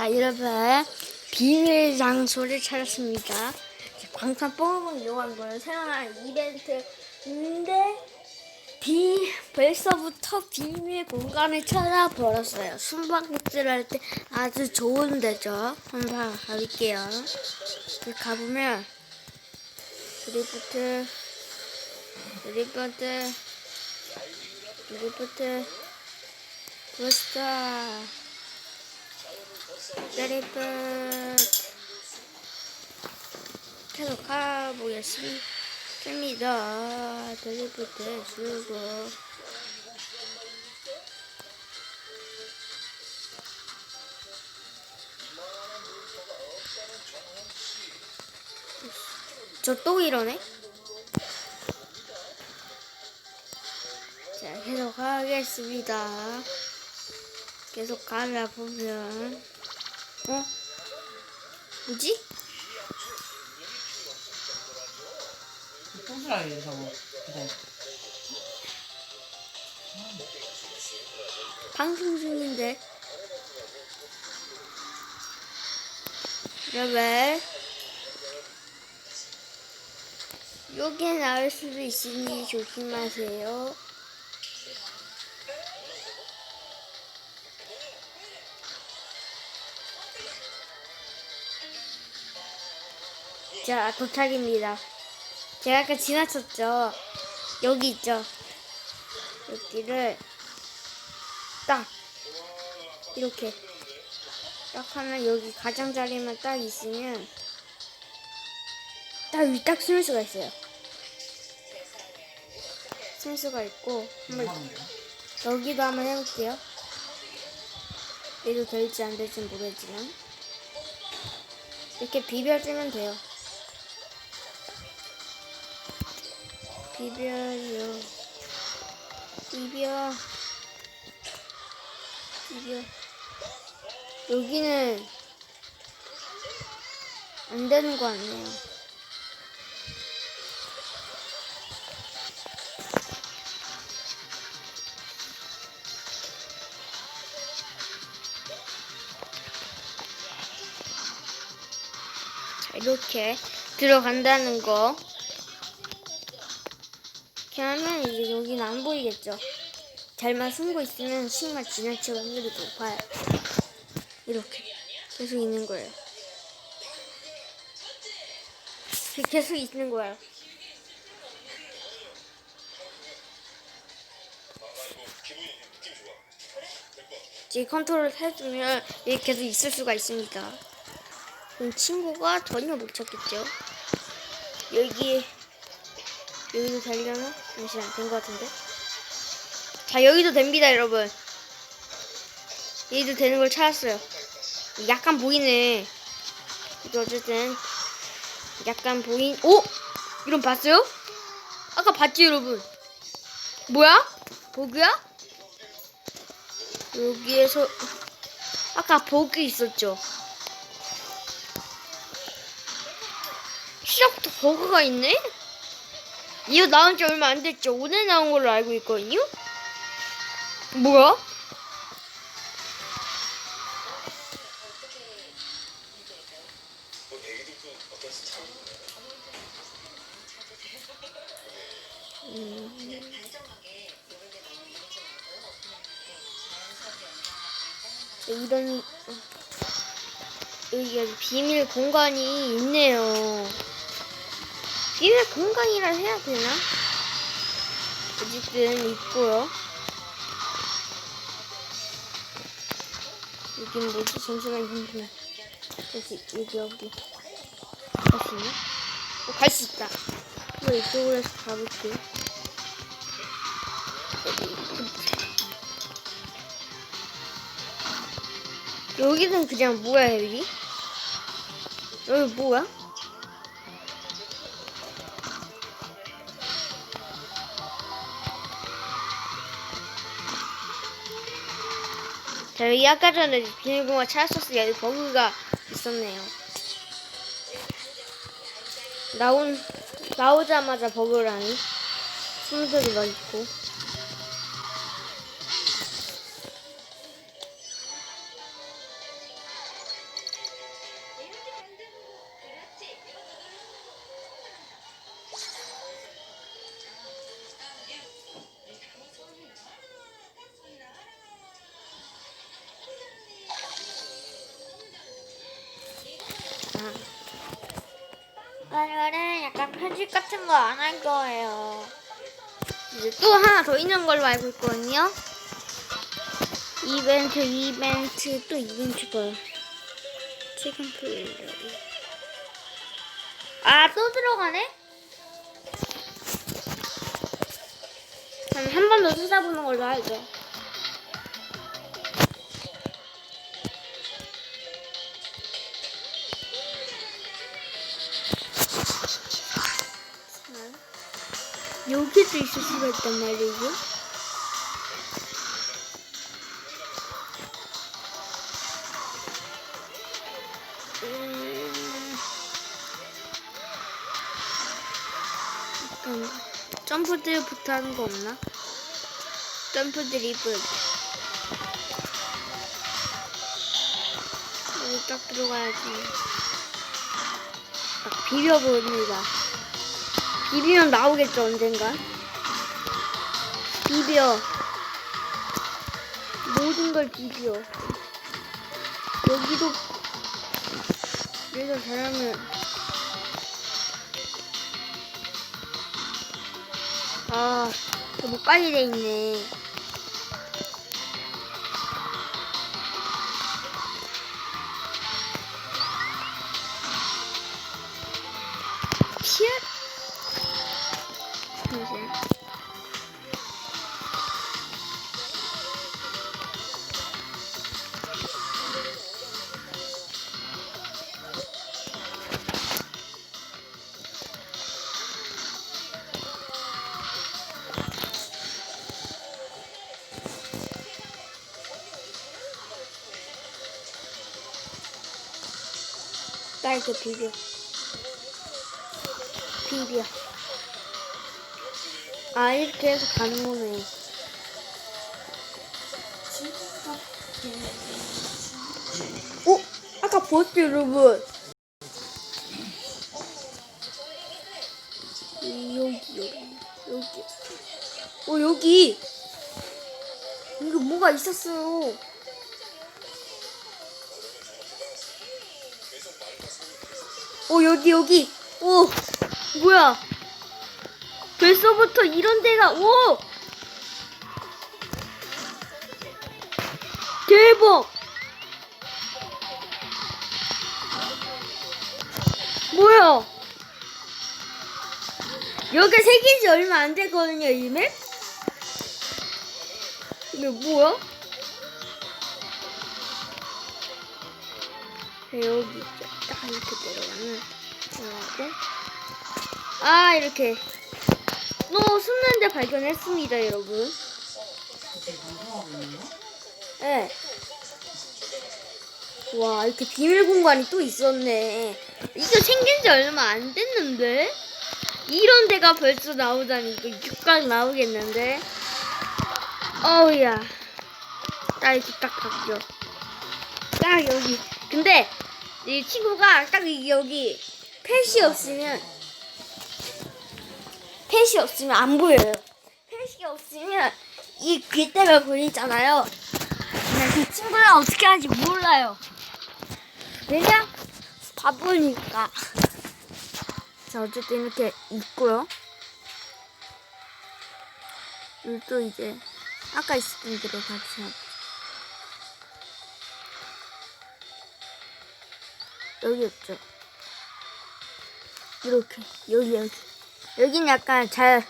자, 여러분 비밀 장소를 찾았습니다. 광탄 뽕뽕 이용한 거예요. 새로운 이벤트인데 비 벌써부터 비밀 공간을 찾아버렸어요. 숨바꼭질 할 때 아주 좋은 데죠. 한번 가볼게요. 가보면 드리프트, 드리프트, 드리프트, 부스터. 드리프트 계속 가보겠습니다. 드리프트 해주고 저 또 이러네? 자, 계속 가겠습니다. 계속 가다 보면 어? 뭐지? 저거 그거 방송 중인데. 여러분. 여기에 나올 수도 있으니 조심하세요. 자, 도착입니다. 제가 아까 지나쳤죠? 여기 있죠? 여기를 딱 이렇게 딱 하면 여기 가장자리만 딱 있으면 딱 여기 딱 숨을 수가 있어요. 숨을 수가 있고 한번 여기도 한번 해볼게요. 얘도 될지 안 될지 모르겠지만 이렇게 비벼주면 돼요. 비벼요. 비벼. 비벼. 여기는 안 되는 거. 자, 이렇게 들어간다는 거. 이렇게 하면 이제 여기는 안 보이겠죠. 잘만 숨고 있으면 정말 지나칠 확률이 높아요. 이렇게 계속 있는 거예요. 계속 있는 거예요. 이 컨트롤 해주면 이렇게 계속 있을 수가 있습니다. 친구가 전혀 못 찾겠죠. 여기 여기도 되려나? 잠시만 된 것 같은데. 자 여기도 됩니다 여러분. 여기도 되는 걸 찾았어요. 약간 보이네. 이거 어쨌든 약간 보인. 오 이런 봤어요? 아까 봤지 여러분. 뭐야? 버그야? 여기에서 아까 버그 있었죠. 시작부터 버그가 있네? 이거 나온 지 얼마 안 됐죠? 오늘 나온 걸로 알고 있거든요? 뭐야? 이런 여기 비밀 공간이 있네요. 비밀 공간이라 해야 되나? 어쨌든 있고요. 여긴 뭐지? 잠시만 잠시만. 여기 여기 여기 갈 수 있나? 어, 갈 수 있다. 이거 이쪽으로 해서 가볼게요. 여기는 그냥 뭐야 여기? 여기 뭐야? 자 여기 아까 전에 비밀공간 찾았었어요. 여기 버그가 있었네요. 나온 나오자마자 버그라니 숨소리가 있고. 거 안 할 거예요. 이제 또 하나 더 있는 걸로 알고 있거든요. 이벤트, 이벤트, 또 이벤트 봐요. 최근 플레이라고. 아, 또 들어가네? 한번 더 찾아보는 걸로 하죠. 여기도 있을 수가 있단 말이죠. 음, 잠깐 점프 드리프트 하는 거 없나? 점프 드리블 여기 딱 들어가야지. 딱 비벼봅니다. 비비면 나오겠죠 언젠가 비벼. 모든 걸 비벼. 여기도 여기서 잘하면 아 너무 빨리 돼 있네 이렇게 비벼. 비벼. 아 이렇게 해서 가는 거네 어? 아까 보았죠 여러분? 여기 여기 여기. 어 여기. 이거 뭐가 있었어요 어 여기 여기. 오 뭐야? 벌써부터 이런 데가 오! 대박! 뭐야? 여기 생긴 지 얼마 안 됐거든요 이 맵? 이게 뭐야? 네, 여기 이렇게 내려가면 들어가고? 아 이렇게. 또 숨는데 발견했습니다 여러분. 네. 와 이렇게 비밀 공간이 또 있었네. 이거 생긴 지 얼마 안 됐는데? 이런 데가 벌써 나오다니 이거 육각 나오겠는데? 어우야. 딱 이렇게 딱 갔죠 딱 여기. 근데 이 친구가 딱 여기 펫이 없으면 펫이 없으면 안 보여요. 펫이 없으면 이 귀때가 보이잖아요. 근데 그 친구는 어떻게 하는지 몰라요. 왜냐? 바보니까. 자, 어쨌든 이렇게 있고요. 그리고 또 이제 아까 있었던 대로 같이 하고. 여기였죠. 이렇게 여기 여기 여기는 약간 잘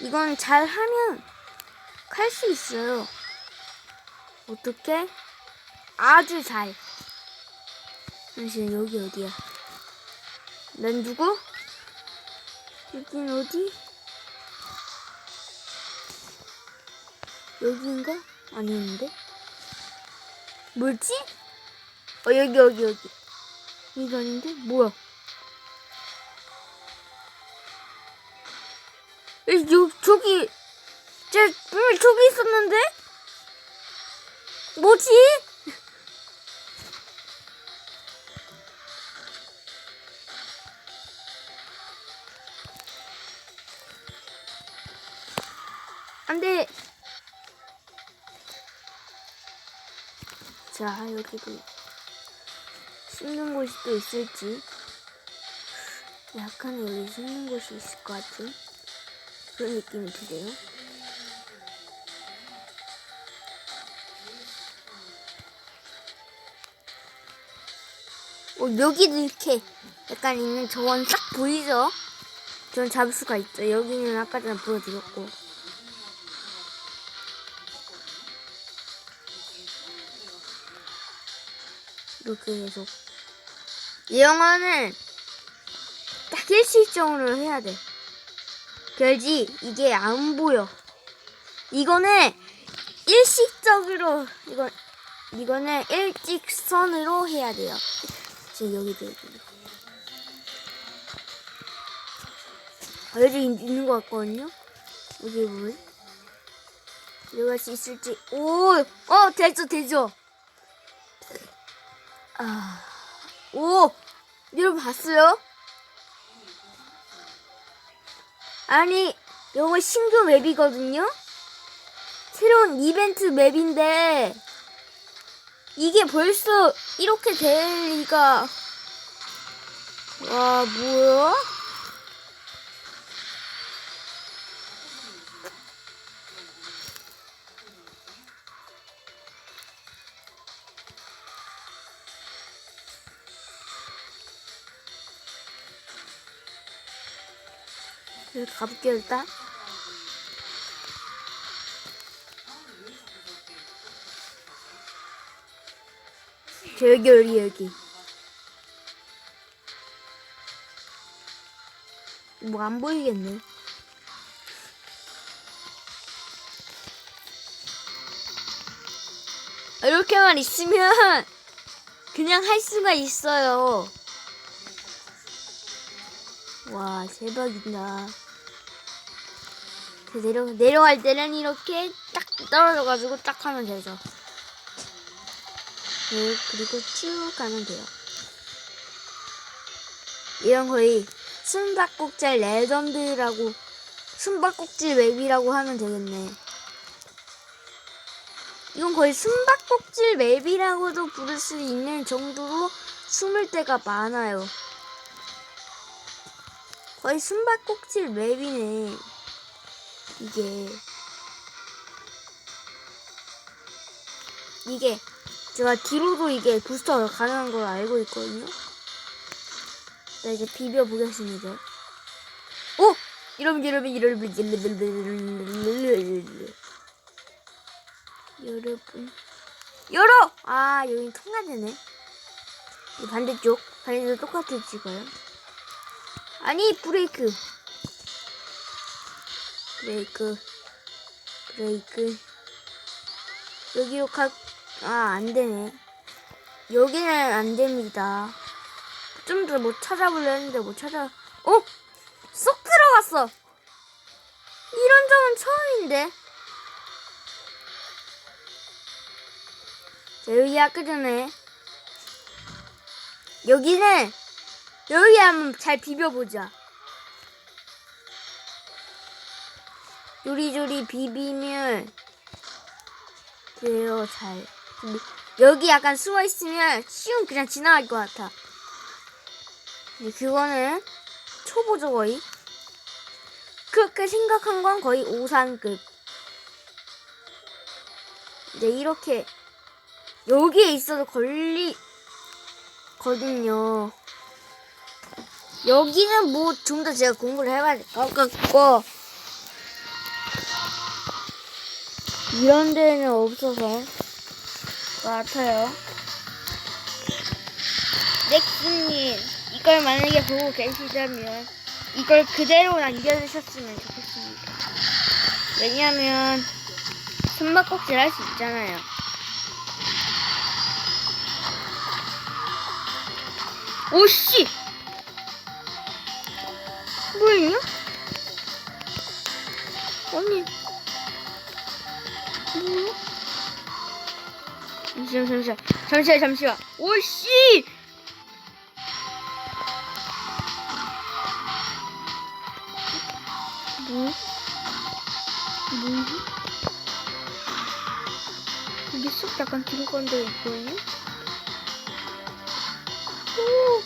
이건 잘 하면 칼수 있어요. 어떻게? 아주 잘. 잠시만 여기 어디야? 난 누구? 여긴 어디? 여기인가? 아닌데? 뭐지? 어 여기 여기 여기 이거 아닌데 뭐야? 에, 요 저기 제 음, 저기 있었는데 뭐지? 안돼. 자 여기도 숨는 곳이 또 있을지 약간 여기 숨는 곳이 있을 것 같은 그런 느낌이 드네요. 어, 여기도 이렇게 약간 있는 저건 딱 보이죠? 저건 잡을 수가 있죠. 여기는 아까 전에 보여드렸고. 이렇게 계속. 이 영화는 딱 일시적으로 해야 돼. 그래야지 이게 안 보여. 이거는 일시적으로 이거 이거는 일직선으로 해야 돼요. 지금 여기도 여기. 아, 있는 것 같거든요. 여기 뭐 들어갈 수 있을지. 오, 어 되죠 되죠. 아, 오, 여러분 봤어요? 아니, 이거 신규 맵이거든요? 새로운 이벤트 맵인데, 이게 벌써 이렇게 될 리가, 와, 뭐야? 여기 가볼게요, 일단. 저 여기, 여기, 여기. 뭐 안 보이겠네. 이렇게만 있으면 그냥 할 수가 있어요. 와, 대박이다. 그 내려, 내려갈 때는 이렇게 딱 떨어져가지고 딱 하면 되죠. 네, 그리고 쭉 가면 돼요. 이런 거의 숨바꼭질 레전드라고, 숨바꼭질 맵이라고 하면 되겠네. 이건 거의 숨바꼭질 맵이라고도 부를 수 있는 정도로 숨을 때가 많아요. 거의 숨바꼭질 맵이네. 이게. 이게, 제가 뒤로도 이게 부스터가 가능한 걸 알고 있거든요. 자, 이제 비벼 보겠습니다. 오! 여러분, 여러분, 여러분, 여러분. 여러분. 열어! 아, 여기 통과되네. 이 반대쪽. 반대쪽 똑같이 찍어요. 아니 브레이크 브레이크. 브레이크. 여기로 가... 아 안 되네. 여기는 안 됩니다. 좀더뭐 찾아보려 했는데 못 찾아 어? 쏙 들어갔어. 이런 적은 처음인데. 자 여기 아까 전에 여기는 여기 한번 잘 비벼보자. 요리조리 비비면 돼요, 잘. 근데 여기 약간 숨어 있으면 쉬운 그냥 지나갈 것 같아. 근데 그거는 초보죠, 거의. 그렇게 생각한 건 거의 오산급. 이제 이렇게 여기에 있어도 걸리 거든요. 여기는 뭐 좀 더 제가 공부를 해봐야 될 것 같고 이런 데는 없어서 같아요. 넥스님 이걸 만약에 보고 계시다면 이걸 그대로 남겨주셨으면 좋겠습니다. 왜냐하면 숨바꼭질 할 수 있잖아요. 오씨! 뭐예요? 언니. 잠시만, 잠시만. 잠시만, 잠시만. 오씨! 뭐? 뭐지? 이게 쏙 약간 들어간데 있거든요? 오!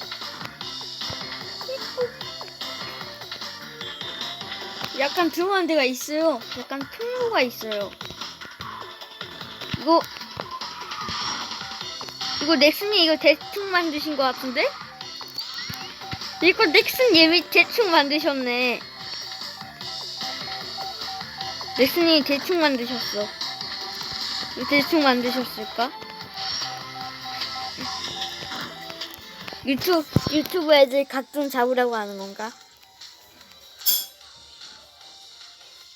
이거 약간 들어간 데가 있어요. 약간 통로가 있어요. 이거 이거 넥슨이 이거 대충 만드신 것 같은데? 이거 넥슨 예미 대충 만드셨네. 넥슨이 대충 만드셨어. 왜 대충 만드셨을까? 유튜브 유튜브 애들 각종 잡으라고 하는 건가?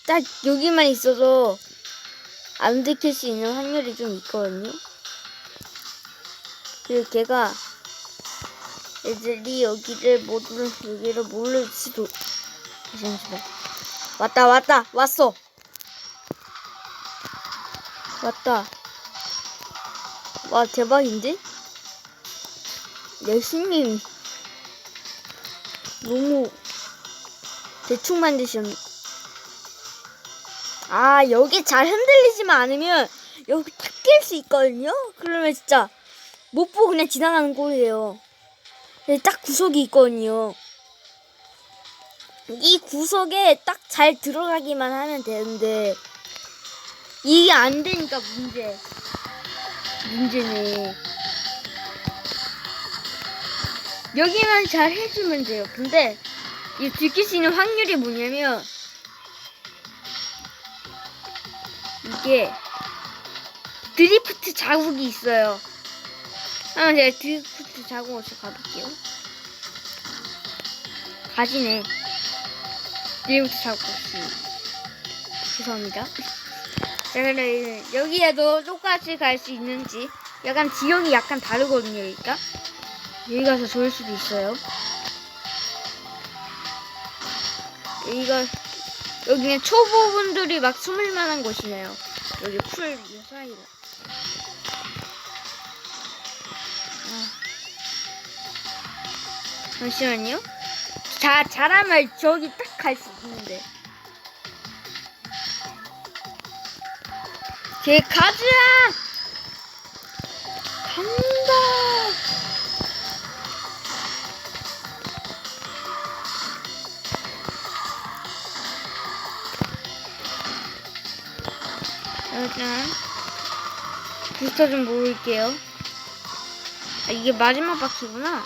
딱 여기만 있어도 안 들킬 수 있는 확률이 좀 있거든요. 그리고 걔가 애들이 여기를 모두 여기를 모를지도 잠시만 왔다 왔다 왔어. 왔다. 와 대박인데? 예수님 너무 대충 만드셨 아 여기 잘 흔들리지만 않으면 여기 탁낄수 있거든요? 그러면 진짜 못 보고 그냥 지나가는 꼴이에요. 딱 구석이 있거든요. 이 구석에 딱 잘 들어가기만 하면 되는데 이게 안 되니까 문제. 문제네. 여기만 잘 해주면 돼요. 근데 이 들킬 수 있는 확률이 뭐냐면 이게 드리프트 자국이 있어요. 한번 제가 드리프트 자국 어서 가볼게요. 가지네. 드리프트 자국 없이. 죄송합니다. 여기에도 똑같이 갈 수 있는지. 약간 지형이 약간 다르거든요, 여기가. 여기 가서 좋을 수도 있어요. 여기가 여기는 초보분들이 막 숨을 만한 곳이네요. 여기 풀 사이로. 잠시만요. 자, 잘하면 저기 딱 갈 수 있는데. 걔 가자! 간다! 일단 부스터 좀 모을게요. 아, 이게 마지막 바퀴구나.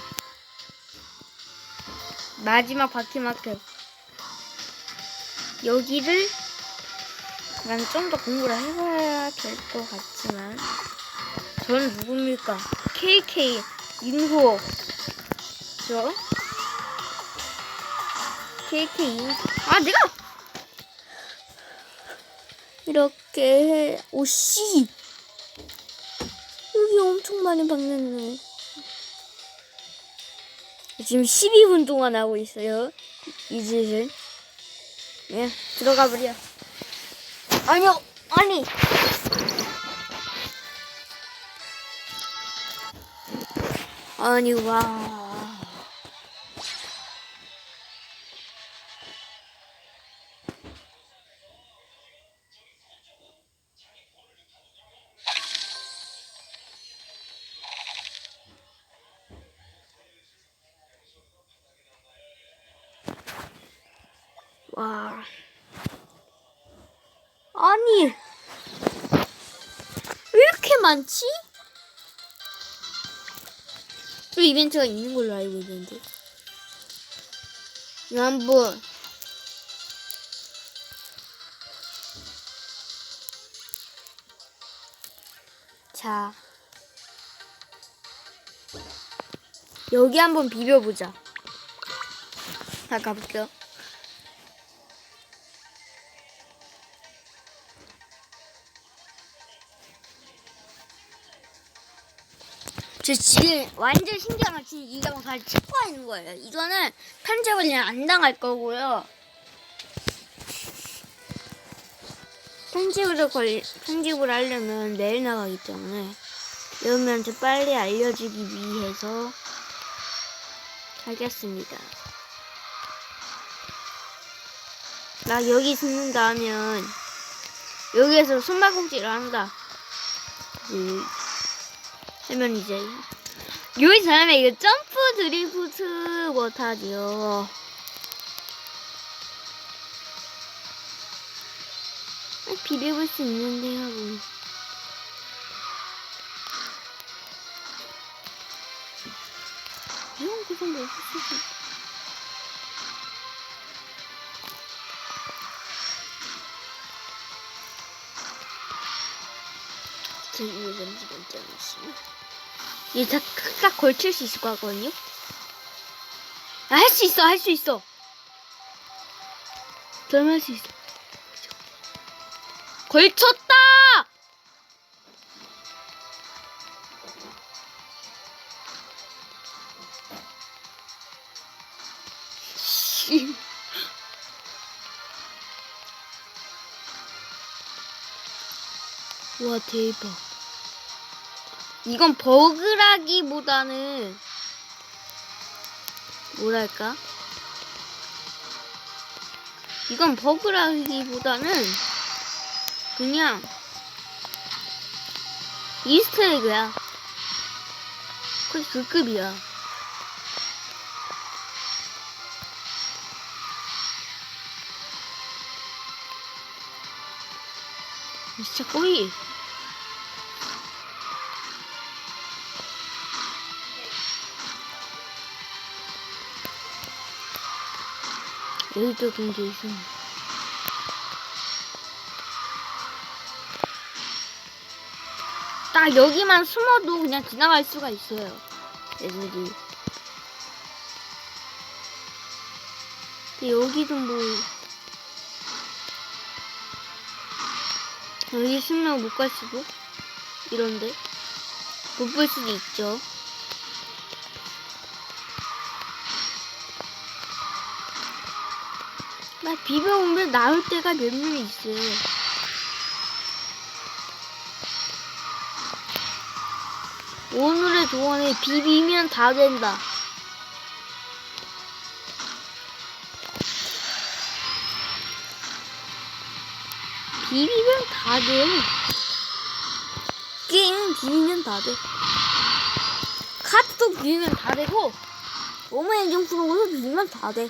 마지막 바퀴만큼. 여기를 난 좀 더 공부를 해봐야 될 것 같지만. 저는 누굽니까? KK 인호 저? KK 인호 아 내가! 이렇게 해. 오씨! 여기 엄청 많이 박렸네 지금 12분 동안 하고 있어요. 이 짓을. 예 들어가 버려. 아니요 아니. 아니 와 와. 많지? 또 이벤트가 있는 걸로 알고 있는데. 한번. 자. 여기 한번 비벼보자. 자, 가볼게요. 저 지금 완전 신기한 지금 이거 잘 찍고 있는 거예요. 이거는 편집을 그냥 안 당할 거고요. 편집을 걸 편집을 하려면 내일 나가기 때문에 여러분한테 빨리 알려주기 위해서 하겠습니다. 나 여기 듣는다 하면 여기에서 손발꿈치를 한다. 음. 하면 이제 요이 사람이 이거 점프 드리프트 못하죠. 비벼볼 수 있는데요. 뭐. 이런 구성 뭐수저 이거 왠지 먼저 하시 면 이게 딱 걸칠 수 있을 것 같거든요. 아, 할 수 있어, 할 수 있어. 저는 할수 있어. 걸쳤다! 씨. 와, 대박. 이건 버그라기보다는 뭐랄까? 이건 버그라기보다는 그냥 이스터에그야. 거의 그 급이야. 진짜 거의 여기도 근데 있어. 딱 여기만 숨어도 그냥 지나갈 수가 있어요. 애들이. 근데 여기도 뭐 여기 숨으면 못 갈 수도 이런데 못 볼 수도 있죠. 나 비벼보면 나올 때가 몇명 있어요. 오늘의 조언에 비비면 다 된다. 비비면 다 돼. 낑 비비면 다 돼. 카트도 비비면 다 되고, 오마이 정프로도 비비면 다 돼.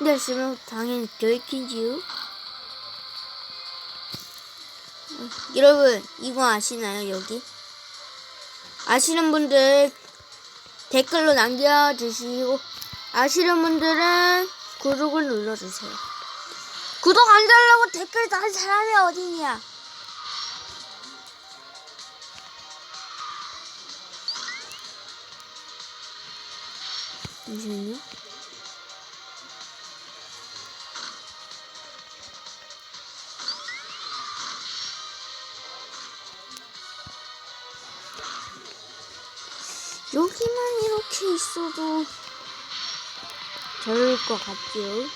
근데 지금 당연히 들키지요. 여러분 이거 아시나요 여기? 아시는 분들 댓글로 남겨주시고 아시는 분들은 구독을 눌러주세요. 구독 안 달라고 댓글 단 사람이 어디냐? 잠시만요. 이렇게 있어도 좋을 것 같죠?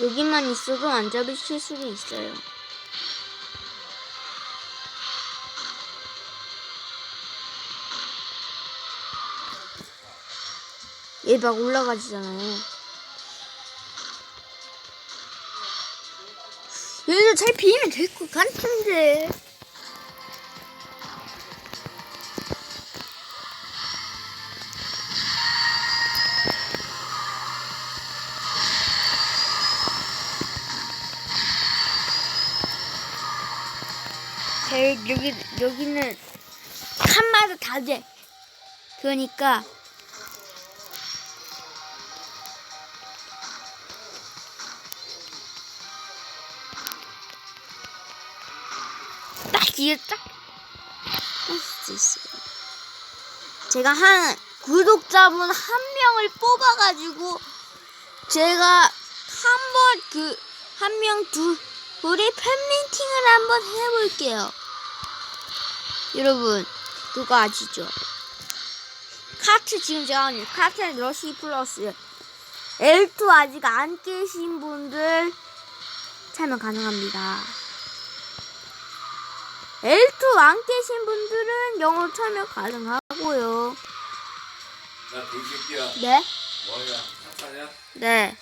여기만 있어도 안 잡으실 수도 있어요. 얘 막 올라가지잖아요. 여기서 잘 비우면 될 것 같은데. 제 여기 여기는 칸마다 다 돼. 그러니까 뒤에 딱 할수 있어요. 제가 한 구독자분 한 명을 뽑아가지고 제가 한 번 그 한 명두 우리 팬미팅을 한번 해볼게요. 여러분 그거 아시죠? 카트 지금 제가 카트 러시 플러스 L2 아직 안 깨신 분들 참여 가능합니다. L2 안 깨신 분들은 영어 참여 가능하고요. 나 개새끼야. 네? 뭐야? 착하냐? 네.